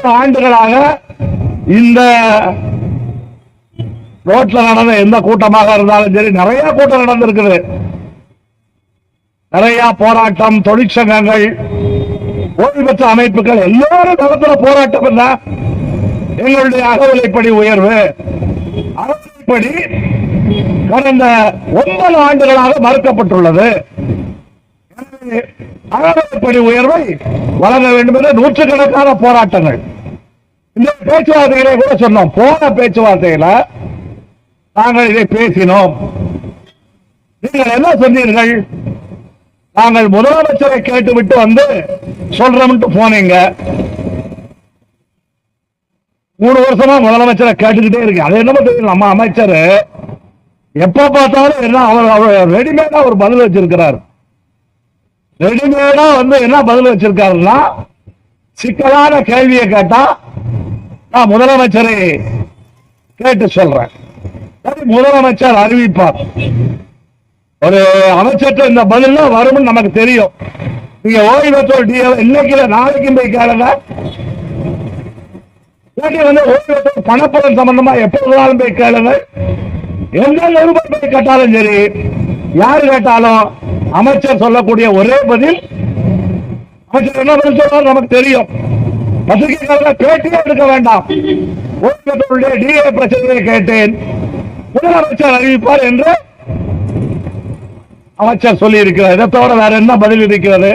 ஒன்பது ஆண்டுகளாக இந்த ரோட்ல நடந்த எந்த கூட்டமாக இருந்தாலும் சரி நிறைய கூட்டம் நடந்திருக்குது. நிறைய போராட்டம் தொழிற்சங்கங்கள் ஓய்வு பெற்ற அமைப்புகள் எல்லாரும் நடத்துற போராட்டம் என்ன? எங்களுடைய அகவிலைப்படி உயர்வு. அரசுப்படி கடந்த ஒன்பது ஆண்டுகளாக மறுக்கப்பட்டுள்ளது. எனவே அகவிலைப்படி உயர்வை வழங்க வேண்டும் என்று நூற்றுக்கணக்கான போராட்டங்கள். இந்த பேச்சுவார்த்தைகளை கூட சொன்னோம். போன பேச்சுவார்த்தையில நாங்கள் இதை பேசினோம். நீங்கள் என்ன சொன்னீர்கள்? நாங்கள் முதலமைச்சரை கேட்டுவிட்டு வந்து சொல்றோம்ட்டு போனீங்க. மூணு வருஷமா முதலமைச்சரை கேட்டுக்கிட்டே இருக்கு அது என்னமோ தெரியும் நம்ம அமைச்சர் எப்ப பார்த்தாலும் என்ன அவர் அவர் ரெடிமேடா ஒரு பதில் வச்சிருக்கிறார். ரெடிமேடா வந்து என்ன பதில் வச்சிருக்காருன்னா சிக்கலான கேள்வியை கேட்டா நான் முதலமைச்சரை கேட்டு சொல்றேன். சரி, முதலமைச்சர் அறிவிப்பார். ஒரு அமைச்சர்கிட்ட இந்த பதில் வரும்னு நமக்கு தெரியும். நீங்க ஓய்வு பெற்றோர் இன்னைக்கு நாளைக்கும் போய் கேளுங்க. இல்லாட்டி வந்து ஓய்வு பெற்றோர் பணப்பலன் சம்பந்தமா எப்போதாலும் போய் கேளுங்க. எந்த நிருபர் போய் கேட்டாலும் சரி யாரு கேட்டாலும் அமைச்சர் சொல்லக்கூடிய ஒரே பதில் அமைச்சர் என்ன பதில் சொல்றாரு நமக்கு தெரியும். பத்திரிகையாளர்கள் பேட்டியே எடுக்க வேண்டாம். ஓய்வு டிஏ பிரச்சனையை கேட்டேன். முதலமைச்சர் அறிவிப்பார் என்று அமைச்சர் சொல்லி இருக்கிறார் இதை தவிர வேற என்ன பதில் இருக்கிறது?